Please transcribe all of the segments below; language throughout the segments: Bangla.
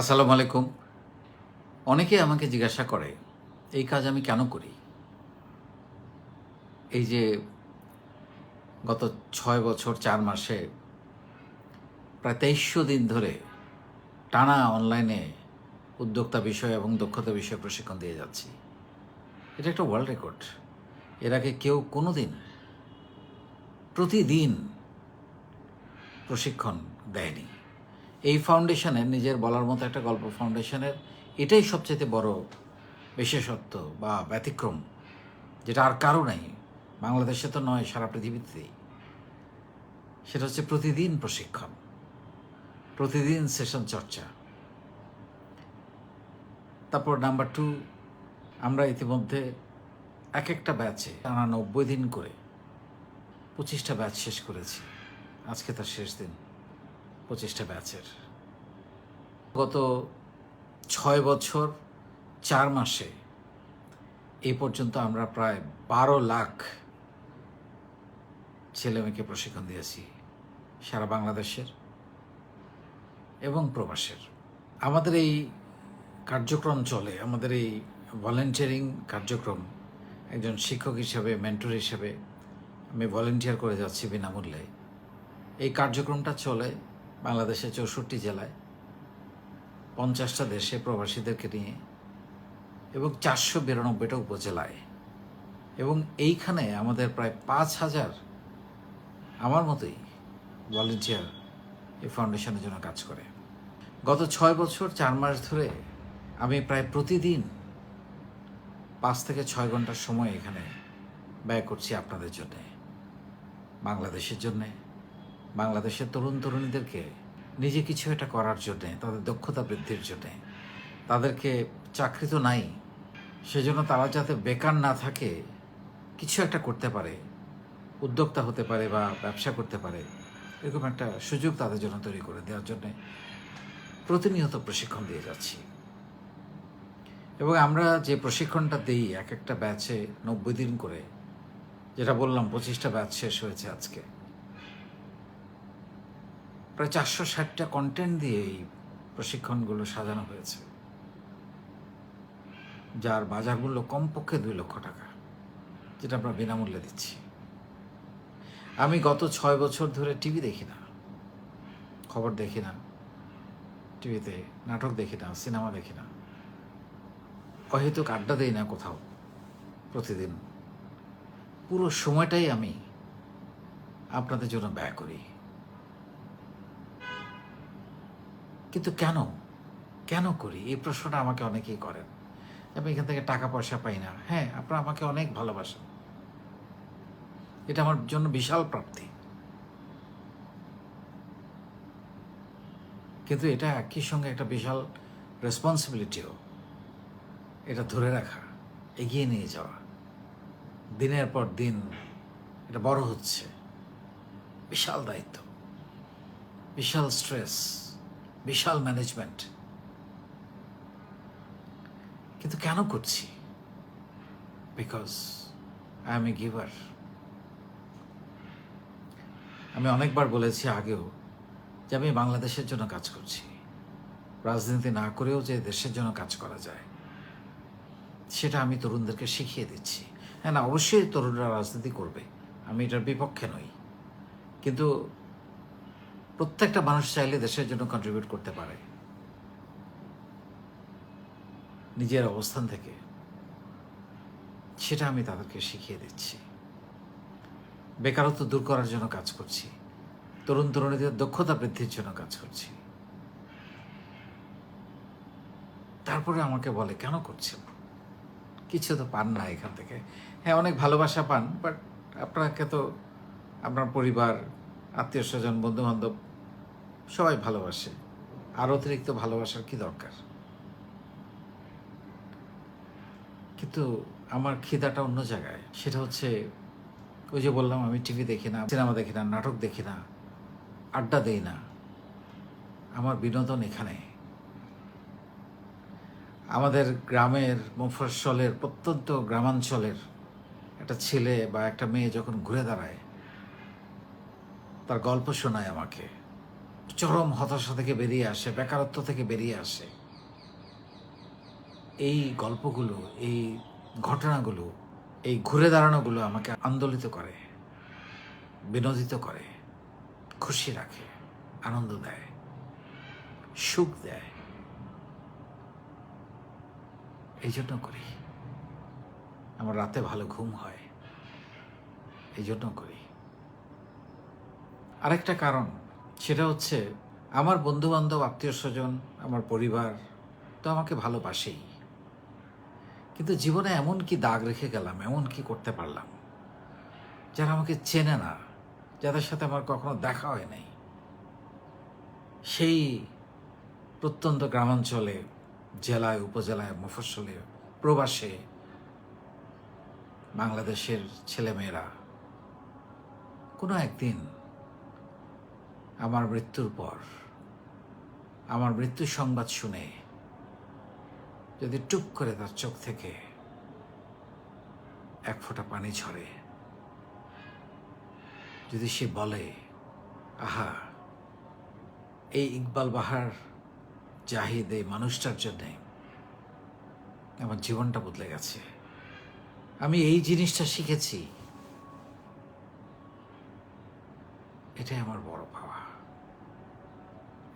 আসসালামু আলাইকুম। অনেকে আমাকে জিজ্ঞাসা করে, এই কাজ আমি কেন করি? এই যে গত ছয় বছর, চার মাসে প্রায় তেইশশো দিন ধরে টানা অনলাইনে উদ্যোক্তা বিষয় এবং দক্ষতা বিষয়ে প্রশিক্ষণ দিয়ে যাচ্ছি। এটা একটা ওয়ার্ল্ড রেকর্ড এর আগে কেউ কোনো দিন প্রতিদিন প্রশিক্ষণ দেয়নি। এই ফাউন্ডেশনের নিজের বলার মতো একটা গল্প ফাউন্ডেশনের এটাই সবচেয়ে বড় বিশেষত্ব বা ব্যতিক্রম, যেটা আর কারও নাই। বাংলাদেশে তো নয়, সারা পৃথিবীতেই। সেটা হচ্ছে প্রতিদিন প্রশিক্ষণ, প্রতিদিন সেশন চর্চা। তারপর নাম্বার টু আমরা ইতিমধ্যে এক একটা ব্যাচে টানা নব্বই দিন করে পঁচিশটা ব্যাচ শেষ করেছি। আজকে তার শেষ দিন। পঁচিশটা ব্যাচের। গত ছয় বছর, চার মাসে এই পর্যন্ত আমরা প্রায় বারো লাখ ছেলে মেয়েকে প্রশিক্ষণ দিয়েছি সারা বাংলাদেশের এবং প্রবাসের। আমাদের এই কার্যক্রম চলে, আমাদের এই ভলেন্টিয়ারিং কার্যক্রম একজন শিক্ষক হিসাবে মেন্টর হিসাবে আমি ভলেন্টিয়ার করে যাচ্ছি বিনামূল্যে। এই কার্যক্রমটা চলে বাংলাদেশের চৌষট্টি জেলায় পঞ্চাশটা দেশে প্রবাসীদেরকে নিয়ে এবং চারশো বিরানব্বইটা উপজেলায়। এবং এইখানে আমাদের প্রায় পাঁচ হাজার আমার মতোই ভলেন্টিয়ার এই ফাউন্ডেশনের জন্য কাজ করে। গত ছয় বছর, চার মাস ধরে আমি প্রায় প্রতিদিন পাঁচ থেকে ছয় ঘণ্টার সময় এখানে ব্যয় করছি আপনাদের জন্যে, বাংলাদেশের জন্যে বাংলাদেশের তরুণ তরুণীদেরকে নিজে কিছু একটা করার জন্যে, তাদের দক্ষতা বৃদ্ধির জন্যে, তাদেরকে চাকরি তো নাই, সেজন্য তারা যাতে বেকার না থাকে, কিছু একটা করতে পারে, উদ্যোক্তা হতে পারে বা ব্যবসা করতে পারে, এরকম একটা সুযোগ তাদের জন্য তৈরি করে দেওয়ার জন্যে প্রতিনিয়ত প্রশিক্ষণ দিয়ে যাচ্ছি। এবং আমরা যে প্রশিক্ষণটা দিই এক একটা ব্যাচে নব্বই দিন করে, যেটা বললাম, পঁচিশটা ব্যাচ শেষ হয়েছে আজকে। প্রায় চারশো ষাটটা কন্টেন্ট দিয়ে এই প্রশিক্ষণগুলো সাজানো হয়েছে। যার বাজার মূল্য কমপক্ষে দুই লক্ষ টাকা, যেটা আমরা বিনামূল্যে দিচ্ছি। আমি গত ছয় বছর ধরে টিভি দেখি না, খবর দেখি না, টিভিতে নাটক দেখি না, সিনেমা দেখি না। অহেতুক আড্ডা দেই না কোথাও প্রতিদিন। পুরো সময়টাই আমি আপনাদের জন্য ব্যয় করি। কিন্তু কেন? কেন করি? এই প্রশ্নটা আমাকে অনেকেই করেন। আমি এখান থেকে টাকা পয়সা পাই না। হ্যাঁ আপনারা আমাকে অনেক ভালোবাসেন। এটা আমার জন্য বিশাল প্রাপ্তি। কিন্তু এটা একই সঙ্গে একটা বিশাল রেসপন্সিবিলিটিও এটা ধরে রাখা, এগিয়ে নিয়ে যাওয়া। দিনের পর দিন এটা বড় হচ্ছে। বিশাল দায়িত্ব। বিশাল স্ট্রেস বিশাল ম্যানেজমেন্ট কিন্তু কেন করছি? Because I am a giver আমি অনেকবার বলেছি আগেও যে আমি বাংলাদেশের জন্য কাজ করছি। রাজনীতি না করেও যে দেশের জন্য কাজ করা যায়। সেটা আমি তরুণদেরকে শিখিয়ে দিচ্ছি। হ্যাঁ না, অবশ্যই তরুণরা রাজনীতি করবে। আমি এটার বিপক্ষে নই। কিন্তু প্রত্যেকটা মানুষ চাইলে দেশের জন্য কন্ট্রিবিউট করতে পারে। নিজের অবস্থান থেকে। সেটা আমি তাদেরকে শিখিয়ে দিচ্ছি। বেকারত্ব দূর করার জন্য কাজ করছি। তরুণ তরুণীদের দক্ষতা বৃদ্ধির জন্য কাজ করছি। তারপরে আমাকে বলে, কেন করছেন? কিছু তো পান না এখান থেকে। হ্যাঁ অনেক ভালোবাসা পান বাট আপনাকে তো, আপনার পরিবার, আত্মীয় স্বজন বন্ধু বান্ধব সবাই ভালোবাসে। আর অতিরিক্ত ভালোবাসার কি দরকার? কিন্তু আমার খিদাটা অন্য জায়গায়। সেটা হচ্ছে ওই যে বললাম, আমি টিভি দেখি না, সিনেমা দেখি না, নাটক দেখি না, আড্ডা দেই না। আমার বিনোদন এখানে। আমাদের গ্রামের মফস্বলের প্রত্যন্ত গ্রামাঞ্চলের একটা ছেলে বা একটা মেয়ে যখন ঘুরে দাঁড়ায়, তার গল্প শোনায় আমাকে। চরম হতাশা থেকে বেরিয়ে আসে, বেকারত্ব থেকে বেরিয়ে আসে। এই গল্পগুলো, এই ঘটনাগুলো, এই ঘুরে দাঁড়ানোগুলো আমাকে আন্দোলিত করে, বিনোদিত করে, খুশি রাখে, আনন্দ দেয়, সুখ দেয়। এই জন্য করি। আমার রাতে ভালো ঘুম হয়। এই জন্য করি। আরেকটা কারণ সেটা হচ্ছে আমার বন্ধু বান্ধব আত্মীয় স্বজন আমার পরিবার তো আমাকে ভালোবাসেই। কিন্তু জীবনে এমন কি দাগ রেখে গেলাম, এমন কি করতে পারলাম, যারা আমাকে চেনে না, যাদের সাথে আমার কখনো দেখা হয় নাই, সেই প্রত্যন্ত গ্রামাঞ্চলে, জেলায়, উপজেলায়, মফস্বলে, প্রবাসে বাংলাদেশের ছেলেমেয়েরা কোনো একদিন আমার মৃত্যুর পর, আমার মৃত্যুর সংবাদ শুনে যদি টুপ করে তার চোখ থেকে এক ফোঁটা পানি ঝরে, যদি সে বলে, আহা, এই ইকবাল বাহার জাহিদ, এই মানুষটার জন্যে আমার জীবনটা বদলে গেছে। আমি এই জিনিসটা শিখেছি। এটাই আমার বড় পাওয়া।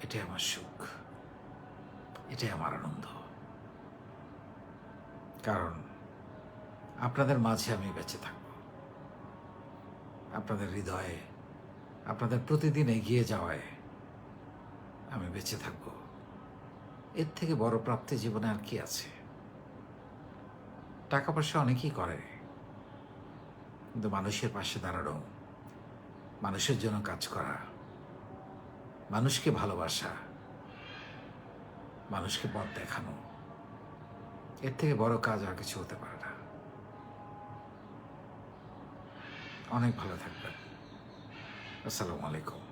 এটাই আমার সুখ। এটাই আমার আনন্দ। কারণ আপনাদের মাঝে আমি বেঁচে থাকব। আপনাদের হৃদয়ে, আপনাদের প্রতিদিন এগিয়ে যাওয়ায় আমি বেঁচে থাকব। এর থেকে বড় প্রাপ্তি জীবনে আর কি আছে? টাকা পয়সা অনেকেই করে, কিন্তু মানুষের পাশে দাঁড়ানো, মানুষের জন্য কাজ করা মানুষকে ভালোবাসা, মানুষকে পথ দেখানো, এর থেকে বড় কাজ আর কিছু হতে পারে না। অনেক ভালো থাকবেন। আসসালামু আলাইকুম।